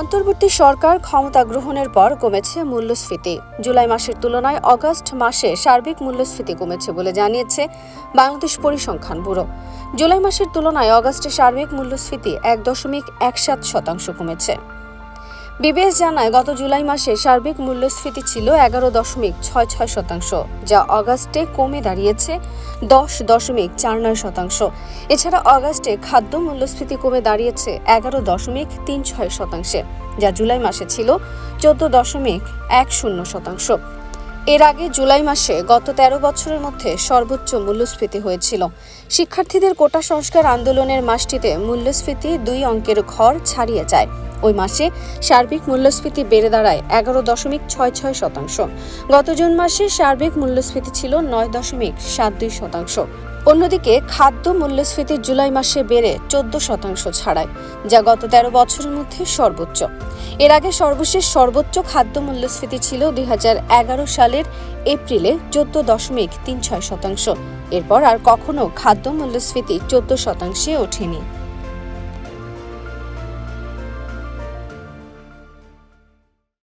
অন্তর্বর্তী সরকার ক্ষমতা গ্রহণের পর কমেছে মূল্যস্ফীতি। জুলাই মাসের তুলনায় অগাস্ট মাসে সার্বিক মূল্যস্ফীতি কমেছে বলে জানিয়েছে বাংলাদেশ পরিসংখ্যান ব্যুরো। জুলাই মাসের তুলনায় অগাস্টে সার্বিক মূল্যস্ফীতি এক দশমিক এক সাত শতাংশ কমেছে। বিবিএস জানায়, গত জুলাই মাসে সার্বিক মূল্যস্ফীতি ছিল এগারো দশমিক ছয় ছয় শতাংশ, যা অগাস্টে কমে দাঁড়িয়েছে দশ দশমিক চার নয় শতাংশ। এছাড়া অগাস্টে খাদ্য মূল্যস্ফীতি কমে দাঁড়িয়েছে এগারো দশমিক তিন ছয় শতাংশে, যা জুলাই মাসে ছিল চোদ্দ দশমিক এক শূন্য শতাংশ। এর আগে জুলাই মাসে গত তেরো বছরের মধ্যে সর্বোচ্চ মূল্যস্ফীতি হয়েছিল। শিক্ষার্থীদের কোটা সংস্কার আন্দোলনের মাসটিতে মূল্যস্ফীতি দুই অঙ্কের ঘর ছাড়িয়ে যায়। ওই মাসে সার্বিক মূল্যস্ফীতি বেড়ে দাঁড়ায় এগারো দশমিক ছয় ছয় শতাংশ। গত জুন মাসে সার্বিক মূল্যস্ফীতি ছিল নয় দশমিক সাত দুই শতাংশ। অন্যদিকে খাদ্য মূল্যস্ফীতি জুলাই মাসে বেড়ে চোদ্দ শতাংশ ছাড়ায়, যা গত তেরো বছরের মধ্যে সর্বোচ্চ। এর আগে সর্বশেষ সর্বোচ্চ খাদ্য মূল্যস্ফীতি ছিল দুই হাজার এগারো সালের এপ্রিলে চোদ্দ দশমিক তিন ছয় শতাংশ। এরপর আর কখনো খাদ্য মূল্যস্ফীতি চোদ্দ শতাংশে ওঠেনি।